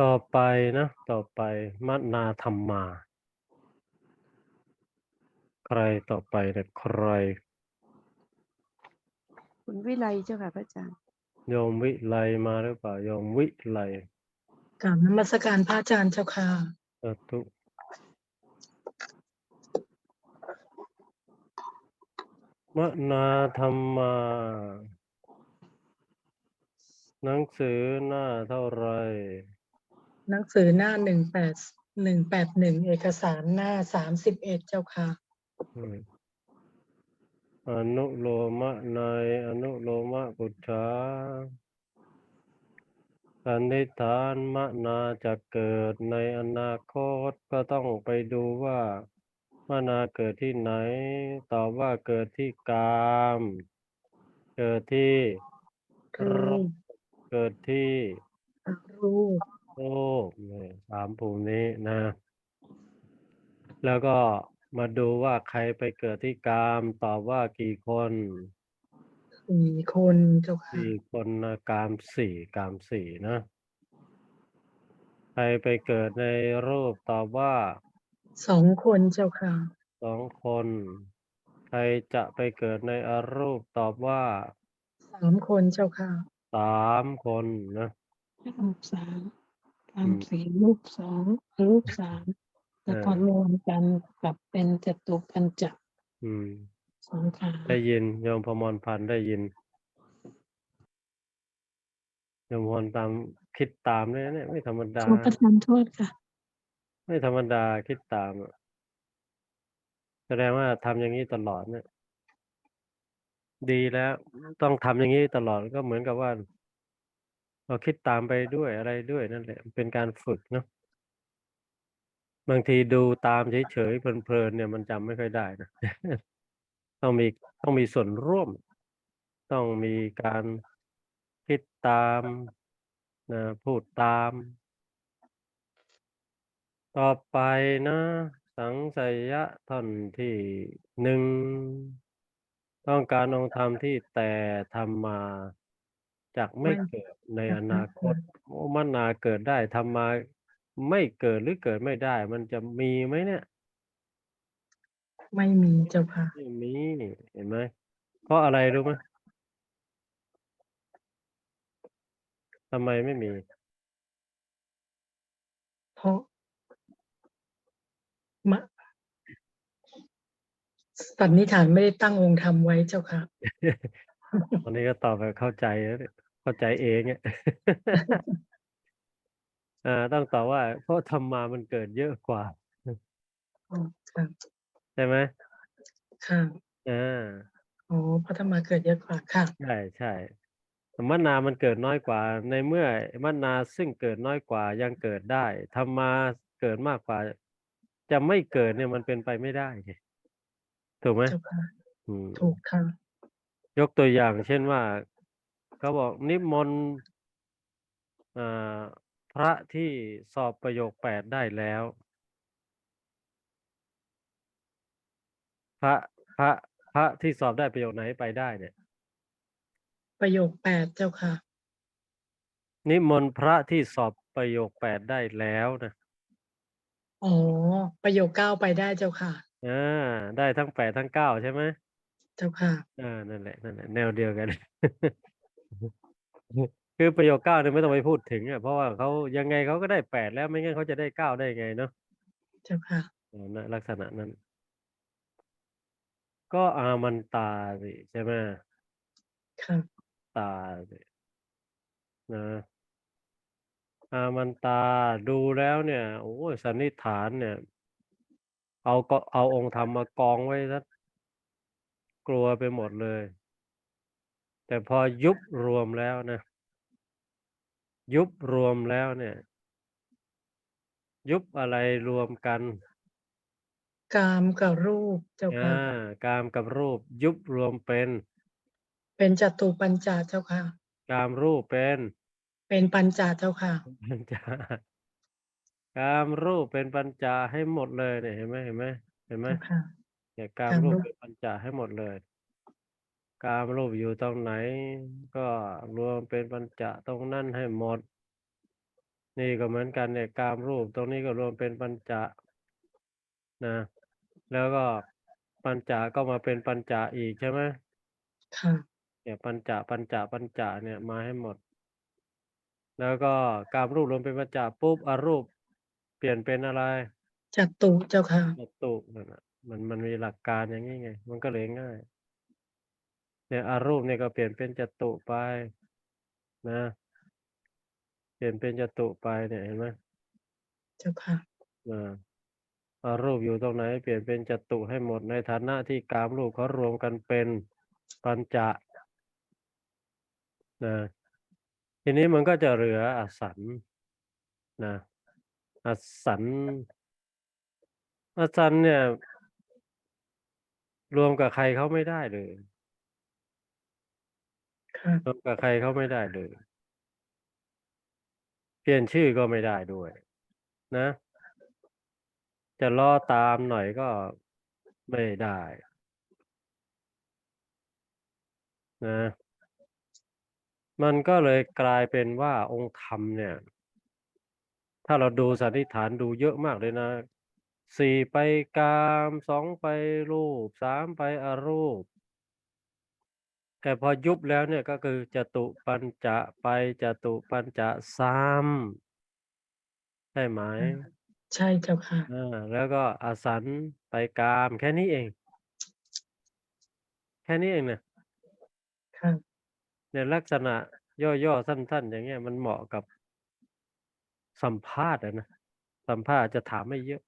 ต่อไปนะ ต่อไปมนาธรรมา ใครต่อไปเนี่ยใครคุณวิไลเจ้าค่ะพระอาจารย์โยมวิไลมาหรือเปล่าโยมวิไลกราบนมัสการพระอาจารย์เจ้าค่ะสาธุมนาธรรมาหนังสือหน้าเท่าไหร หนังสือหน้าหนึ่งแปดหนึ่งแปดหนึ่งเอกสารหน้าสามสิบเอ็ดเจ้าค่ะ อืมอนุโลมะในายอนุโลมะปุจฉาสันนิษฐานมะนาจะเกิดในอนาคตก็ต้องไปดูว่ามะนาเกิดที่ไหน ตอบว่าเกิดที่กาม เกิดที่รูปเกิดที่รูป โลกเนี่ยสามภูมินี้นะ แล้วก็มาดูว่าใครไปเกิดที่กามตอบว่ากี่คนสี่คนเจ้าค่ะสี่คนนะกามสี่กามสี่นะ ใครไปเกิดในรูปตอบว่าสองคนเจ้าค่ะสองคน ใครจะไปเกิดในอรูปตอบว่าสามคนเจ้าค่ะสามคนนะรูปสาม อืตามมสี่รูปสองรูปสามแล้วก็เออรวมกันกับเป็นจตุปัญจอืมสองขาได้ยินโยมพมรพันธ์ได้ยินโยมพรตามคิดตามเลยนะเนี่ยไม่ธรรมดาขอประทานโทษค่ะ ไม่ธรรมดาคิดตามอะแสดงว่าทำอย่างนี้ตลอดเนี่ย ดีแล้ว ต้องทำอย่างนี้ตลอดก็เหมือนกับว่า เราคิดตามไปด้วยอะไรด้วยนั่นแหละเป็นการฝึกเนาะบางทีดูตามเฉยๆเพลินๆเนี่ยมันจำไม่ค่อยได้นะต้องมีต้องมีส่วนร่วม ต้องมีการคิดตามนะพูดตาม ต่อไปนะ สังสยะท่อนที่หนึ่ง ต้องการองค์ธรรมที่แต่ทำมา จากไม่ไม่เกิดในจากอไม่นาคตเกิดโอ้มันนาเกิดได้ทำมาไม่เกิดหรือเกิดไม่ได้ มันจะมีไหมเนี่ยไม่มีเจ้าค่ะ ไม่มีเห็นไหมเพราะอะไรรู้ไหมทำไมไม่มี เพราะมะสันนิษฐานไม่ได้ตั้งองค์ธรรมไว้เจ้าค่ะ ตอนนี้ก็ตอบแบบเข้าใจแล้วเนี่ยเข้าใจเองเนี่ย อ่า ต้องตอบว่า เพราะทำมามันเกิดเยอะกว่า อ๋อค่ะใช่ไหมค่ะอ่าอ๋อพระธรรมาเกิดเยอะกว่าค่ะ ใช่ใช่แต่มะนามันเกิดน้อยกว่า ในเมื่อมะนาซึ่งเกิดน้อยกว่ายังเกิดได้ทำมาเกิดมากกว่า จะไม่เกิดเนี่ยมันเป็นไปไม่ได้ไงถูกไหมเจ้าค่ะ อืม ถูกค่ะ ยกตัวอย่าง เช่นว่าเขาบอกนิมนต์อ่าพระที่สอบประโยคแปดได้แล้ว พระพระพระที่สอบได้ประโยคไหนไปได้เนี่ย ประโยคแปดเจ้าค่ะ นิมนต์พระที่สอบประโยคแปดได้แล้วนะอ๋อ ประโยคเก้าไปได้เจ้าค่ะ อ่าได้ทั้งแปดทั้งเก้าใช่ไหมเจ้าค่ะอ่านั่นแหละนั่นแหละแนวเดียวกัน คือประโยคเก้าเนี่ยไม่ต้องไปพูดถึงอะเพราะว่าเขายังไงเขาก็ได้แปดแล้วไม่งั้นเขาจะได้เก้าได้ไงเนาะเจ้าค่ะอ่านะลักษณะนั้น ก็อามันตาสิใช่ไหมค่ะตาสินะอามันตาดูแล้วเนี่ยโอ้ยสันนิษฐานเนี่ย เอาก็เอาองค์ธรรมมากองไว้ซะ กลัวไปหมดเลย แต่พอยุบรวมแล้วนะ ยุบรวมแล้วเนี่ย ยุบอะไรรวมกัน กามกับรูปเจ้าอ่าค่ะกามกับรูป ยุบรวมเป็น เป็นจตุปัญจาเจ้าค่ะ กามรูปเป็น เป็นปัญจาเจ้าค่ะ ปัญจากามรูปเป็นปัญจาให้หมดเลยเนี่ยเห็นไหมเห็นไหมเห็นไหม เจ้าค่ะ เนี่ยกามกามรูปรูปเป็นปัญจาให้หมดเลย กามรูปอยู่ตรงไหน ก็รวมเป็นปัญจตรงนั้นให้หมด นี่ก็เหมือนกันเนี่ยกามรูปตรงนี้ก็รวมเป็นปัญจะนะ แล้วก็ปัญจาก็มาเป็นปัญจอีกใช่ไหมค่ะเนี่ยปัญจปัญจปัญจเนี่ยมาให้หมด แล้วก็กามรูปรวมเป็นปัญจปุ๊บอารูป เปลี่ยนเป็นอะไรจัตุเจ้าค่ะจัตุนั่นน่ะ มันมันมีหลักการอย่างนี้ไง มันก็เลยง่าย เนี่ยอารูปเนี่ยก็เปลี่ยนเป็นจัตุไปนะ เปลี่ยนเป็นจัตุไปเนี่ยเห็นไหมเจ้าค่ะอ่าอารูปอยู่ตรงไหน เปลี่ยนเป็นจัตุให้หมดในฐานะที่กามรูปเขารวมกันเป็นปัญจะนะทีนี้มันก็จะเหลืออสันนะอสันอสันเนี่ย รวมกับใครเขาไม่ได้เลยค่ะรวมกับใครเขาไม่ได้เลย เปลี่ยนชื่อก็ไม่ได้ด้วย นะ จะล่อตามหน่อยก็ไม่ได้ นะ มันก็เลยกลายเป็นว่าองค์ธรรมเนี่ย ถ้าเราดูสันนิษฐานดูเยอะมากเลยนะ สี่ไปกามสองไปรูปสามไปอรูป แต่พอยุบแล้วเนี่ยก็คือจตุปัญจะไปจตุปัญจะซ้ำใช่ไหมใช่เจ้าค่ะอ่าแล้วก็อสันไปกามแค่นี้เอง แค่นี้เองนะค่ะเนี่ยลักษณะย่อๆสั้น ๆ อย่างเงี้ยมันเหมาะกับสัมภาษณ์อะนะสัมภาษณ์จะถามไม่เยอะ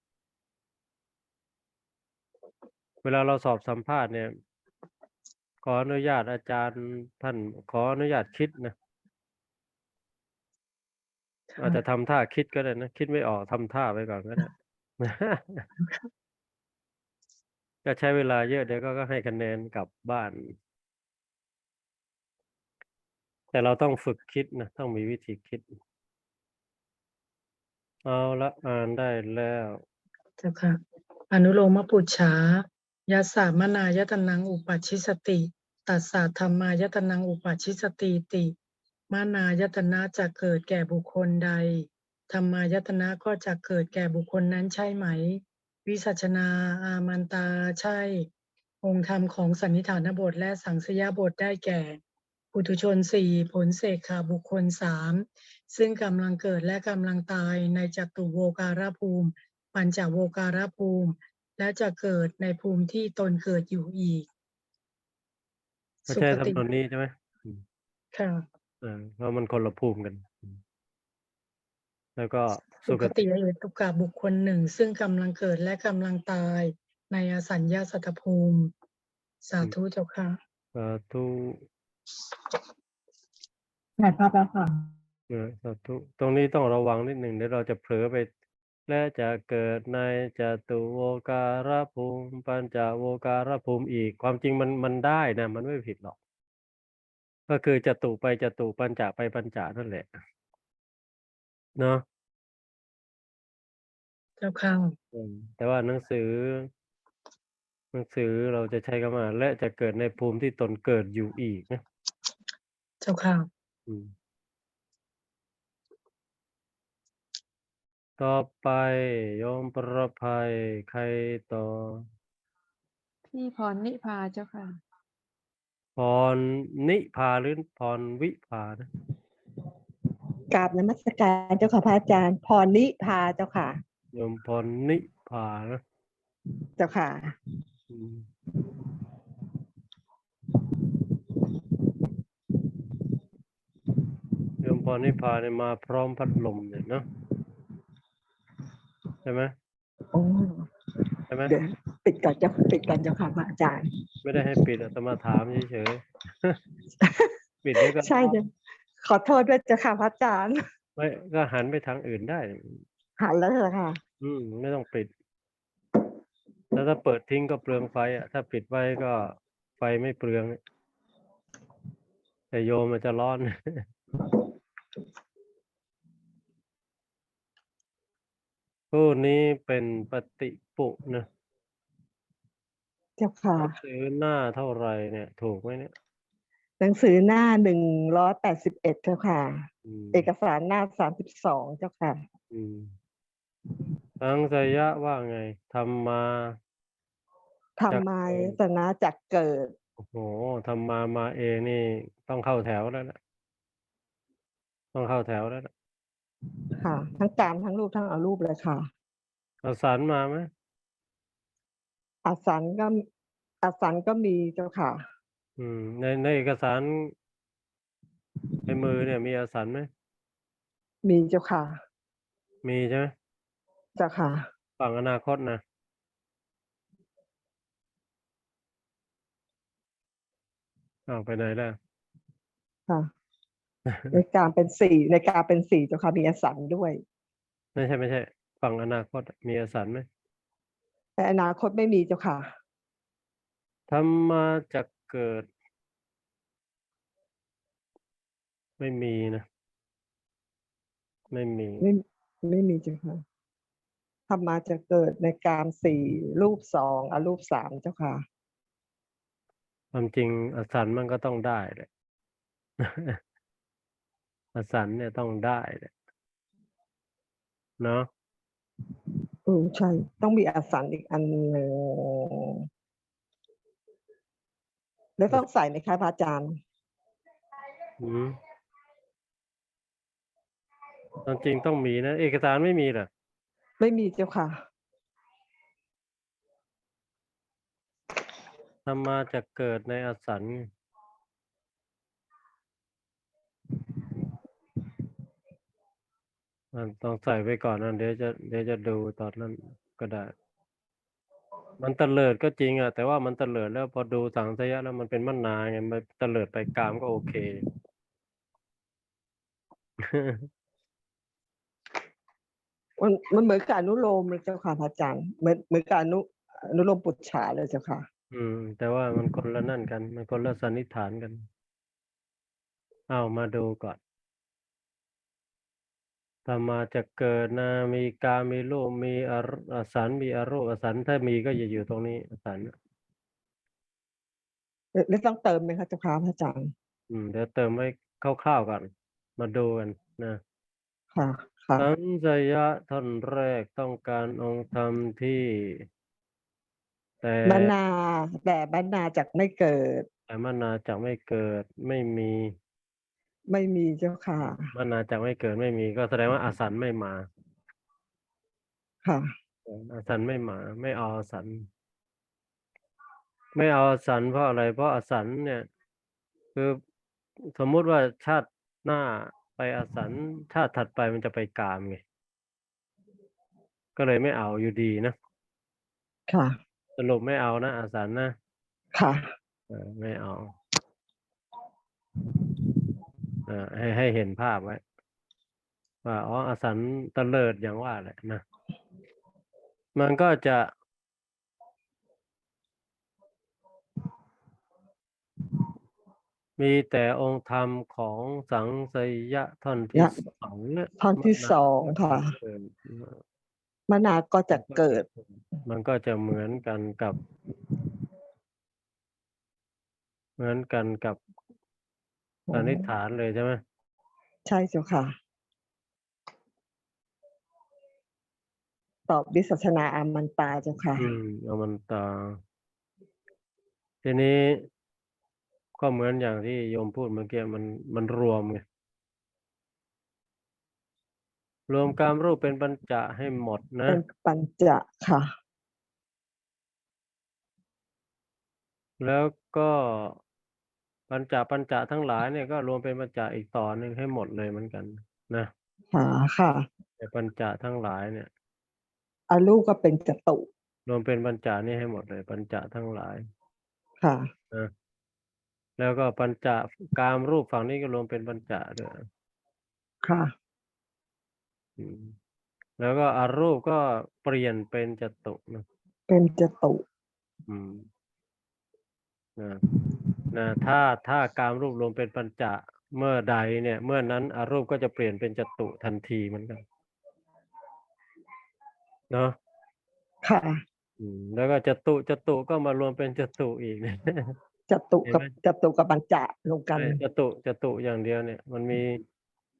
เวลาเราสอบสัมภาษณ์เนี่ย ขออนุญาตอาจารย์ท่านขออนุญาตคิดนะ อาจจะทำท่าคิดก็ได้นะ คิดไม่ออกทำท่าไปก่อนก็ได้ก็ใช้เวลาเยอะเดี๋ยวก็ก็ให้คะแนนกลับบ้าน แต่เราต้องฝึกคิดนะ ต้องมีวิธีคิด เอาละอ่านได้แล้ว เจ้าค่ะ อนุโลมปุจฉา ยาสามนายตนังอุปัชชิสติ ตัสสะธรรมายตนังอุปัชชิสติติมานายตนะจะเกิดแก่บุคคลใด ธรรมายตนะก็จะเกิดแก่บุคคลนั้นใช่ไหม วิสัชนาอามันตาใช่ องค์ธรรมของสันนิฐานบทและสังสยาบทได้แก่ปุถุชนสี่ผลเสกขาบุคคลสามซึ่งกำลังเกิดและกำลังตายในจตุโวการภูมิ ปัญจโวการภูมิ และจะเกิดในภูมิที่ตนเกิดอยู่อีกไม่ใช่ทำนวนนี้ใช่ไหมค่ะเออเพราะมันคนละภูมิกันอืมแล้วก็สุสุคคติติเหตุกะบุคคลหนึ่ง ซึ่งกำลังเกิดและกำลังตายในอสัญญาสัตตภูมิ สาธุเจ้าค่ะ สาธุใช่ครับแล้วค่ะเออสาธุ ตรงนี้ต้องระวังนิดหนึ่งเดี๋ยวเราจะเผลอไป และจะเกิดในจตุโวการภูมิปัญจโวการภูมิอีก ความจริงมันมันได้นะมันไม่ผิดหรอก ก็คือจตุไปจตุปัญจไปปัญจนั่นแหละเนาะเจ้าค่ะอืมแต่ว่าหนังสือ หนังสือเราจะใช้คำว่าและจะเกิดในภูมิที่ตนเกิดอยู่อีกนะ เจ้าค่ะอืม ต่อไปโยมประภัยใครต่อพี่พรนิพาเจ้าค่ะ พรนิพาหรือพรวิภานะกราบนมัสการเจ้าค่ะพระอาจารย์พรนิพาเจ้าค่ะโยมพรนิพานะเจ้าค่ะอืมโยมพรนิพาเนี่ยมาพร้อมพัดลมเนี่ยเนาะ ใช่ไหมโอ้ใช่ไหมเดี๋ยวปิดก่อนเจ้าปิดก่อนเจ้าค่ะพระอาจารย์ ไม่ได้ให้ปิดอาตมาถามเฉยๆปิดแล้วก็ใช่เจ้าขอโทษด้วยเจ้าค่ะพระอาจารย์ไม่ก็หันไปทางอื่นได้ หันแล้วเถอะค่ะ อืมไม่ต้องปิด แล้วถ้าเปิดทิ้งก็เปลืองไฟอะถ้าปิดไว้ก็ไฟไม่เปลืองแต่โยมมันจะร้อน ผู้นี้เป็นปฏิปุนะเจ้าค่ะ ซื้อหน้าเท่าไหรเนี่ย ถูกไหมเนี่ยหหนังสือหน้าหนึ่งร้อยแปดสิบเอ็ดเจ้าค่ะ อืมเอกสารหน้าสามสิบสองเจ้าค่ะ อืมสังสยะว่าไงทำมาธรรมายตนะจากเกิด โอ้โหทำมามาเองนี่ต้องเข้าแถวแล้วนะต้องเข้าแถวแล้วนะ ค่ะ ทั้งกามทั้งรูปทั้งอารูปเลยค่ะเอาสันมาไหมอาสันก็อาสันก็มีเจ้าค่ะ อืม ในในเอกสารในมือเนี่ย มีอาสันไหมมีเจ้าค่ะ มีใช่ไหมเจ้าค่ะ ฝั่งอนาคตนะอ้าวไปไหนแล้วค่ะ ในกามเป็นสี่ในกามเป็นสี่เจ้าค่ะมีอาสันด้วย ไม่ใช่ไม่ใช่ ฝั่งอนาคตมีอาสันไหมในอนาคตไม่มีเจ้าค่ะทำมาจากเกิด ไม่มีนะ ไม่มี ไม่ไม่มีเจ้าค่ะธรรมาจะเกิดในกามสี่รูปสองอารูปสามเจ้าค่ะความจริงอสันมันก็ต้องได้แหละ อสันเนี่ยต้องได้แหละเนาะอืมใช่ ต้องมีอาสันอีกอันหนึ่งแล้วต้องใส่ไหมคะพระอาจารย์อืมความจริงต้องมีนะ เอกสารไม่มีเหรอไม่มีเจ้าค่ะทำมาจากเกิดในอสัน ไงอะต้องใส่ไปก่อนนะเดี๋ยวจะเดี๋ยวจะดูตอนนั้นก็ได้ มันตะเลิดก็จริงอะ แต่ว่ามันตะเลิดแล้วพอดูสังสยะแล้วมันเป็นมันนาไงมันตะเลิดไปกามก็โอเค มันมันเหมือนกับอนุโลมเลยเจ้าค่ะพระอาจารย์เหมือนเหมือนกับอนุอนุโลมปุจฉาเลยเจ้าค่ะ อืม แต่ว่ามันคนละนั่นกัน มันคนละสันนิษฐานกัน เอามาดูก่อน ธรรมาจะเกิดนะมีกามีรูปมีอรอสันมีอรูปอสันถ้ามีก็อย่าอยู่ตรงนี้อสันแล้วแล้วต้องเติมไหมคะเจ้าค่ะพระอาจารย์อืมเดี๋ยวเติมไว้คร่าวๆก่อนมาดูกันนะค่ะค่ะสัญญยะท่อนแรกต้องการองค์ธรรมที่ แต่บรรณาแต่บรรณาจากไม่เกิด แต่มนาจากไม่เกิดไม่มี ไม่มีเจ้าค่ะ มนาจากไม่เกิดไม่มีก็แสดงว่าอาสันไม่มา ค่ะ อาสันไม่มา ไม่เอาอาสัน ไม่เอาอาสันเพราะอะไร เพราะอาสันเนี่ย คือสมมุติว่าชาติหน้าไปอาสันชาติถัดไปมันจะไปกามไงก็เลยไม่เอาอยู่ดีนะค่ะ สรุปไม่เอานะอาสันนะ ค่ะ เออไม่เอาเออให้ให้เห็นภาพไว้ ว่าอ๋ออาสันตะเลิดอย่างว่าแหละนะ มันก็จะมีแต่องค์ธรรมของสังสยะท่อนที่ยะสองเนี่ยท่อนที่มัสองค่ะเกินมนาก็จะเกิด มันก็จะเหมือนกันกับ เหมือนกันกับ สันนิษฐานเลยใช่ไหมใช่เจ้าค่ะ ตอบวิสัชนาอามันตาเจ้าค่ะอืมเอามันตา ทีนี้ก็เหมือนอย่างที่โยมพูดเมื่อกี้มันมันรวมไงรวมกามรูปเป็นปัญจะให้หมดนะ เป็นปัญจค่ะ แล้วก็ ปัญจปัญจะทั้งหลายเนี่ยก็รวมเป็นปัญจะอีกต่อหนึ่งให้หมดเลยเหมือนกันนะค่ะค่ะแต่ปัญจะทั้งหลายเนี่ยอาลูกก็เป็นจตุรวมเป็นปัญจานี่ให้หมดเลย ปัญจะทั้งหลาย ค่ะนะแล้วก็ปัญจะกามรูปฝั่งนี้ก็รวมเป็นปัญจะด้วยค่ะอืมแล้วก็อารูปก็เปลี่ยนเป็นจตุนะเป็นจตุ อืมนะ นะถ้าถ้ากามรูปรวมเป็นปัญจะเมื่อใดเนี่ย เมื่อนั้นอารูปก็จะเปลี่ยนเป็นจตุทันทีเหมือนกันเนาะค่ะอืมแล้วก็จตุจตุก็มารวมเป็นจตุอีกเนี่ยจตุเห็นกับไหมจตุกับปัญจะรวมกันใช่จตุจตุอย่างเดียวเนี่ย มันมี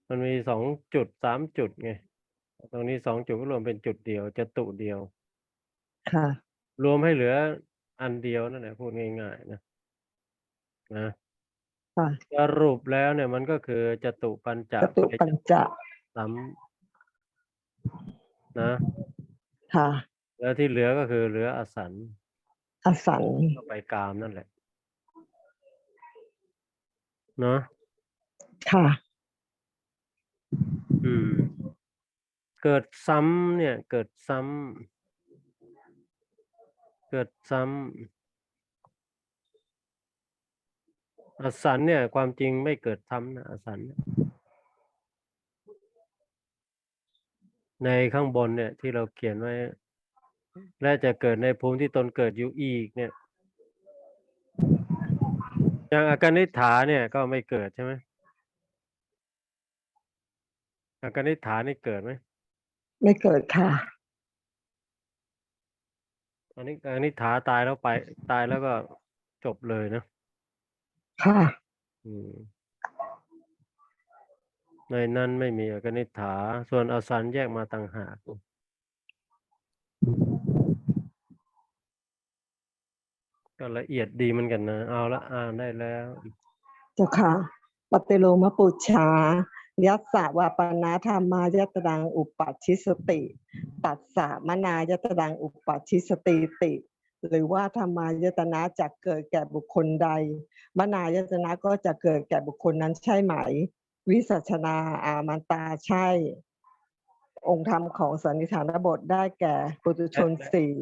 มันมีสองจุดสามจุดไงตรงนี้สองจุดก็รวมเป็นจุดเดียวจตุเดียว ค่ะ รวมให้เหลืออันเดียวนั่นแหละพูดง่ายๆนะ นะ ค่ะสรุปแล้วเนี่ยมันก็คือจตุปัญจจตุไปปัญจะซ้ำนะ ค่ะ แล้วที่เหลือก็คือเหลืออสันอสันก็ไปกามนั่นแหละ เนาะค่ะ อืม เกิดซ้ำเนี่ย เกิดซ้ำเกิดซ้ำ อสันเนี่ย ความจริงไม่เกิดซ้ำนะอสันเนี่ยในข้างบนเนี่ย ที่เราเขียนไว้ และจะเกิดในภูมิที่ตนเกิดอยู่อีกเนี่ยอย่างอาการนิษฐาเนี่ยก็ไม่เกิดใช่ไหมอาการนิษฐานี่เกิดไหมไม่เกิดค่ะอันนี้อาการนิษฐาตายแล้วไป ตายแล้วก็จบเลยนะ ค่ะ อืม ในนั้นไม่มีอาการนิษฐา ส่วนอสันแยกมาต่างหากก็ละเอียดดีเหมือนกันนะ เอาละอ่านได้แล้ว เจ้าค่ะ ปฏิโลมปุชชายัสสะวาปนาธรรมายตดังอุปัชชิสติปัสสะมนายตดังอุปัชชิสติติ หรือว่าธรรมายตนะจะเกิดแก่บุคคลใด มนายตนะก็จะเกิดแก่บุคคลนั้นใช่ไหม วิสัชนาอามันตาใช่ องค์ธรรมของสันนิฐานบทได้แก่ปุตุชนสี่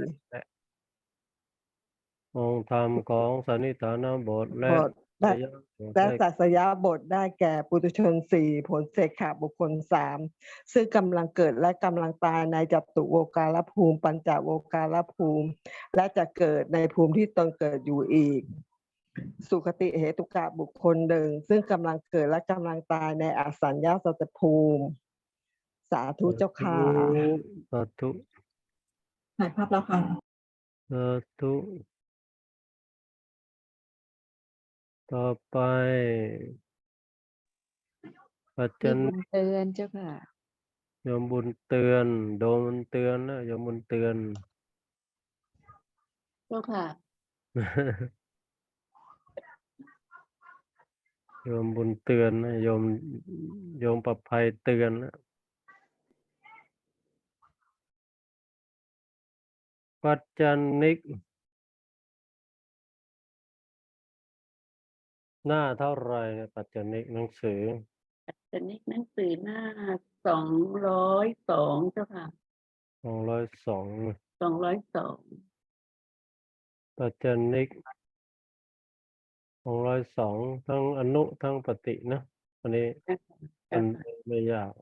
องค์ธรรมของสันนิฐานบทและ บทและสยบทและได้สัสยาบทได้แก่ปุตุชนสี่ผลเสกขาบุคคลสามซึ่งกำลังเกิดและกำลังตายในจัตุโวการภูมิ ปัญจโวการภูมิ และจะเกิดในภูมิที่ตนเกิดอยู่อีก สุคติเหตุกะบุคคลหนึ่ง ซึ่งกำลังเกิดและกำลังตายในอสัญญาสัตตภูมิ สาธุเจ้าค่ะสาธุถ่ายภาพแล้วค่ะสาธุ ต่อไป ปัจจัมีนคนเตือนเจ้าค่ะ โยมบุญเตือน โดมบุญเตือนนะโยมบุญเตือน เจ้าค่ะ โยมบุญเตือนนะโยมโยมประภัยเตือนนะปัจจันนิก หน้าเท่าไหรเนี่ยปัจจันนิกหนังสือตอนนี้หนังสือหน้าสองร้อยสองเจ้าค่ะสองร้อยสองสองร้อยสองปัจจันนิกสองร้อยสองทั้งอนุทั้งปฏินะอันนี้มันไม่ยาก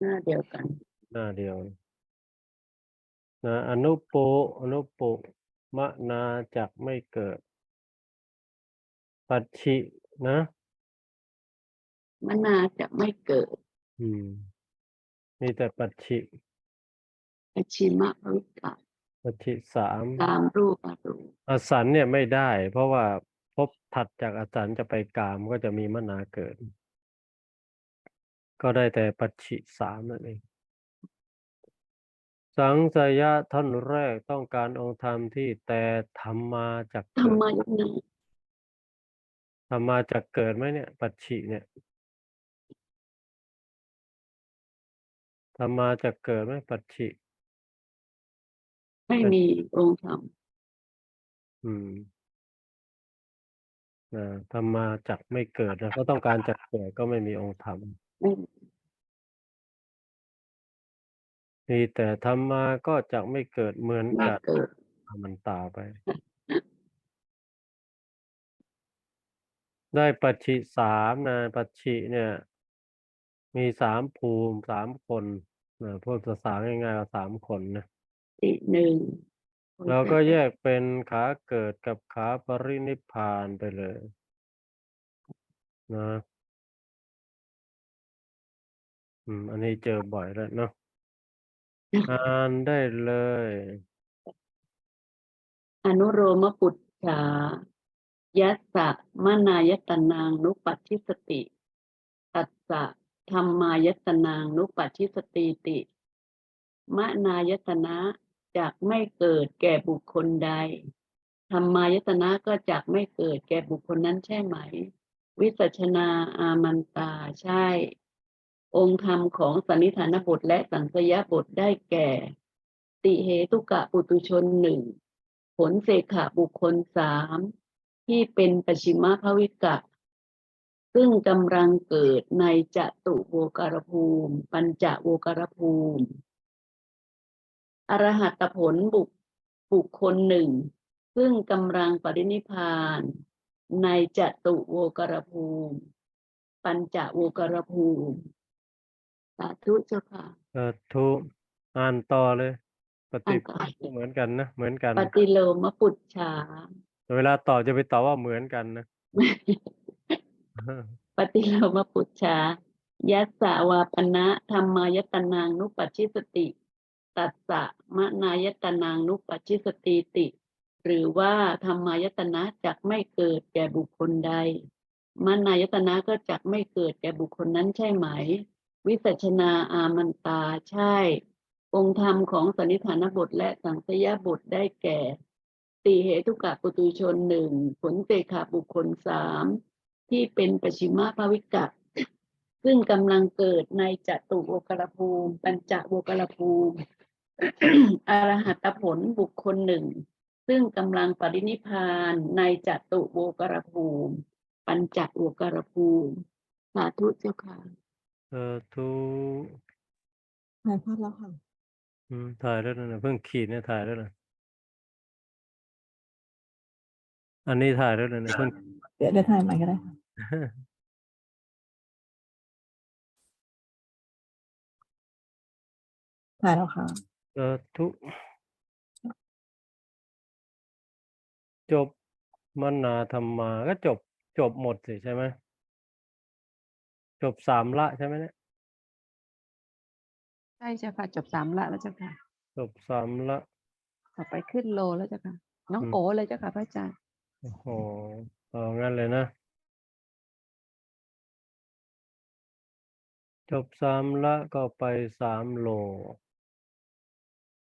หน้าเดียวกัน หน้าเดียวนะอนุปุอนุปุมะนาจักไม่เกิด ปัจฉินะมนาจะไม่เกิดอืม มีแต่ปัจฉิอาชิมะรุกะปัจฉิสามตามรูปอรูปอสันเนี่ยไม่ได้ เพราะว่าพบถัดจากอสันจะไปกามก็จะมีมนาเกิด ก็ได้แต่ปัจฉิสามนั่นเอง สังสยะท่านแรกต้องการองค์ธรรมที่แต่ทำมาจากธรเกิรดมายนะ ทำมาจากเกิดไหมเนี่ย ปัจฉิเนี่ยทำมาจากเกิดไหมปัจฉิไม่มีองค์ธรรมอืมนะทำมาจากไม่เกิดนะก็ต้องการจากเกิดก็ไม่มีองค์ธรรมไม่มีแต่ทำมาก็จะไม่เกิดเหมือนไม่กันเกิดมันตาไป ได้ปัจฉิสามนะปัจฉิเนี่ย มีสามภูมิสามคนนะพูดภาษาง่ายๆว่าสามคนนะติหนึ่งเราก็แยกเป็นขาเกิดกับขาปรินิพพานไปเลยนะอืม อันนี้เจอบ่อยแล้วเนาะอ่านได้เลย อนุโรมปุตชา ยัสสะมนายตนางนุปัชิสติตัสสะธรรมายตนางนุปัชิสติติมนายตนะจากไม่เกิดแก่บุคคลใดธรรมายตนะก็จากไม่เกิดแก่บุคคลนั้นใช่ไหม วิสัชนาอามันตาใช่ องค์ธรรมของสันนิฐานบทและสังสยบทได้แก่ ติเหตุกะปุตุชนหนึ่งผลเสขะบุคคลสาม ที่เป็นปชิมภวิกะ ซึ่งกำลังเกิดในจตุโวการภูมิ ปัญจโวการภูมิ อรหัตผลบุคบุคคลหนึ่ง ซึ่งกำลังปรินิพพาน ในจตุโวการภูมิ ปัญจโวการภูมิสาธุเจ้าค่ะเออทุอ่านต่อเลย ปฏิอ่านต่อเหมือนกันนะ เหมือนกัน ปฏิโลมปุจฉา เวลาตอบจะไปตอบว่าเหมือนกันนะ ปฏิโลมปุจฉายัสสาวาปณะธรรมายตนางนุปัชชิสติ ตัสสะมะนายตนางนุปัชชิสติติ หรือว่าธรรมายตนะจักไม่เกิดแก่บุคคลใดมนายตนะก็จักไม่เกิดแก่บุคคลนั้นใช่ไหม วิสัชนาอามันตาใช่ องค์ธรรมของสันนิฐานบทและสังสยบทได้แก่ ตีเหตุกะปุตุชนหนึ่งผลเตขะบุคคลสามที่เป็นปชิมาภวิกะซึ่งกำลังเกิดในจตุโวกรภูมิ ปัญจโวกรภูมิอรหัตผลบุคคลหนึ่ง ซึ่งกำลังปรินิพพานในจตุโวกรภูมิ ปัญจโวกรภูมิสาธุเจ้าค่ะเออทุถ่ายภาพแล้วค่ะอืมถ่ายแล้วนะเพิ่งขีดเนี่ยถ่ายแล้วนะ อันนี้ถ่ายแล้วนะเพิ่งเดี๋ยวเดี๋ยวถ่ายใหม่ก็ได้ค่ะถ่ายแล้วค่ะ เออทุจบมนาธรรมาก็จบจบหมดสิใช่ไหมจบสามละใช่ไหมเนี่ยใช่เจ้าค่ะจบสามละแล้วเจ้าค่ะ จบสามละ ต่อไปขึ้นโลแล้วเจ้าค่ะ น้องอืม โอเลยเจ้าค่ะพระอาจารย์ โอ้โหเอางั้นเลยนะ จบสามละก็ไปสามโล